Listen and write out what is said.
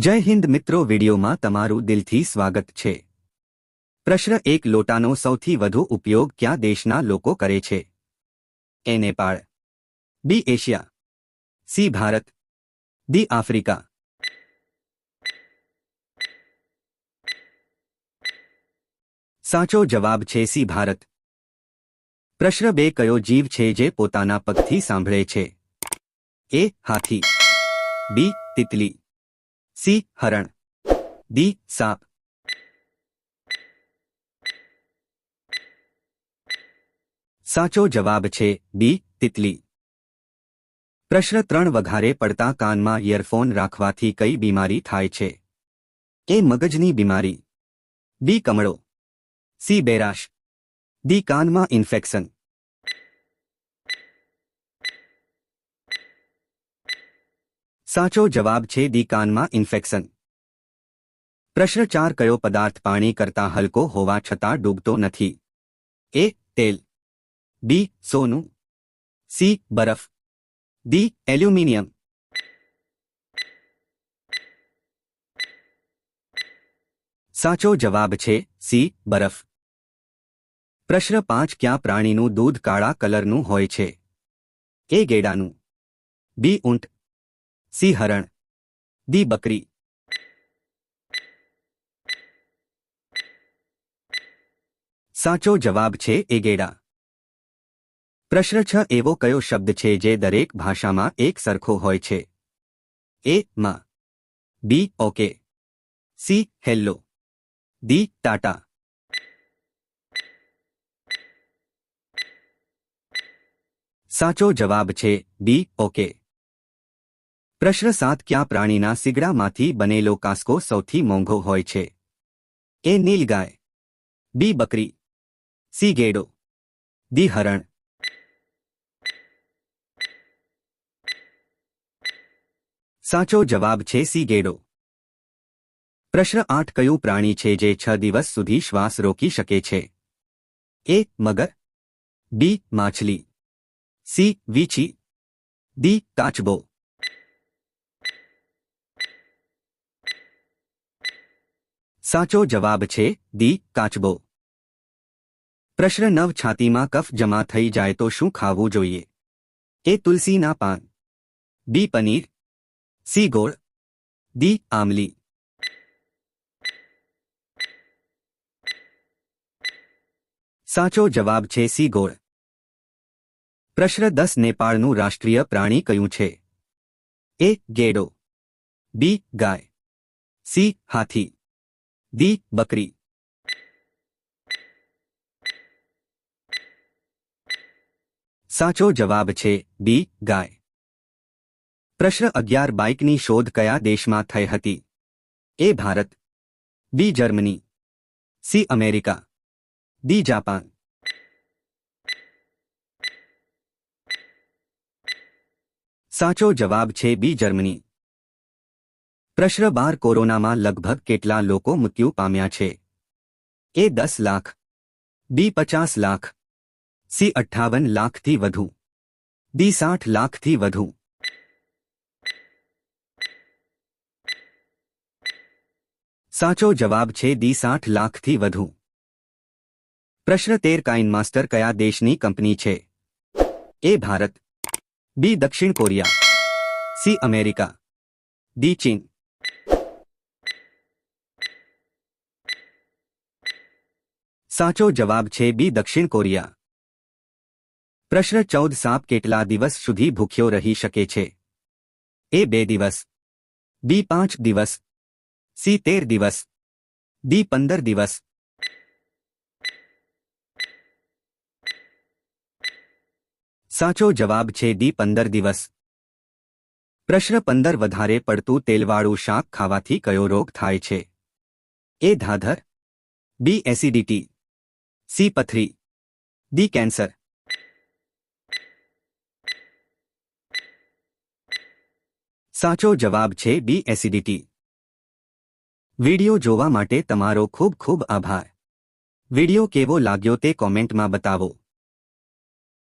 જય હિન્દ મિત્રો વિડીયોમાં તમારું દિલથી સ્વાગત છે. પ્રશ્ન એક, લોટાનો સૌથી વધુ ઉપયોગ ક્યાં દેશના લોકો કરે છે? A, Nepal. B, Asia. C, Bharat. D, Africa. સાચો જવાબ છે સી, ભારત. પ્રશ્ન બે, કયો જીવ છે જે પોતાના પગથી સાંભળે છે? એ, હાથી. બી, તિતલી. સી હરણ. ડી સાપ. સાચો જવાબ છે બી તિતલી. પ્રશ્ન ત્રણ વઘારે પડતા કાનમાં ઇયરફોન રાખવાથી કઈ બીમારી થાય છે? એ મગજની બીમારી? બી કમળો. સી બેરાશ. ડી કાનમાં ઇન્ફેક્શન. સાચો જવાબ છે ડી કાનમાં ઇન્ફેક્શન. પ્રશ્ન ચાર, કયો પદાર્થ પાણી કરતા હલકો હોવા છતાં ડૂબતો નથી? એ, તેલ. બી, સોનું. સી, બરફ. D, aluminium. સાચો જવાબ છે સી, બરફ. પ્રશ્ન પાંચ, ક્યાં પ્રાણીનું દૂધ કાળા કલરનું હોય છે? એ, ગેડાનું. બી, ઊંટ. સી હરણ દી બકરી. સાચો જવાબ છે એગેડા. પ્રશ્ન છ એવો કયો શબ્દ છે જે દરેક ભાષામાં એક સરખો હોય છે? એ, માં. B, okay. C, hello. D tata. સાચો જવાબ છે બી, ઓકે. પ્રશ્ન સાત ક્યાં પ્રાણીના સિગડામાંથી બનેલો કાસ્કો સૌથી મોંઘો હોય છે? એ નીલગાય. બી બકરી. સી ગેડો. દી હરણ. સાચો જવાબ છે સી ગેડો. પ્રશ્ન આઠ કયું પ્રાણી છે જે છ દિવસ સુધી શ્વાસ રોકી શકે છે? એ મગર. બી માછલી. સી વીછી. દી કાચબો. સાચો જવાબ છે દી કાચબો. પ્રશ્ન નવ, છાતીમાં કફ જમા થઈ જાય તો શું ખાવું જોઈએ? એ તુલસીના પાન. બી, પનીર. સી, ગોળ. દી આમલી સાચો જવાબ છે સી, ગોળ. પ્રશ્ન દસ, નેપાળનું રાષ્ટ્રીય પ્રાણી કયું છે? એ, ગેડો. બી, ગાય. સી, હાથી. દી બકરી સાચો જવાબ છે બી ગાય પ્રશ્ન અગિયાર બાઇકની શોધ કયા દેશમાં થઈ હતી A Bharat B Germany C America D Japan સાચો જવાબ છે બી જર્મની પ્રશ્ન બાર કોરોનામાં લગભગ કેટલા લોકો મૃત્યુ પામ્યા છે? એ દસ લાખ. બી પચાસ લાખ. સી અઠ્ઠાવન લાખથી વધુ. ડી સાઠ લાખથી વધુ. સાચો જવાબ છે ડી સાઠ લાખથી વધુ. પ્રશ્ન તેર કાઇન માસ્ટર કયા દેશની કંપની છે? એ ભારત. બી દક્ષિણ કોરિયા. C America. ડી ચીન. સાચો જવાબ છે બી દક્ષિણ કોરિયા પ્રશ્ન ચૌદ સાપ કેટલા દિવસ સુધી ભૂખ્યો રહી શકે છે એ બે દિવસ બી પાંચ દિવસ સી તેર દિવસ ડી પંદર દિવસ સાચો જવાબ છે ડી પંદર દિવસ પ્રશ્ન પંદર વધારે પડતું તેલવાળું શાક ખાવાથી કયો રોગ થાય છે એ ધાધર બી એસિડિટી સી પથરી. D cancer. સાચો જવાબ છે બી એસિડિટી. વિડિયો જોવા માટે તમારો ખૂબ ખૂબ આભાર. વિડિયો કેવો લાગ્યો તે કોમેન્ટમાં બતાવો.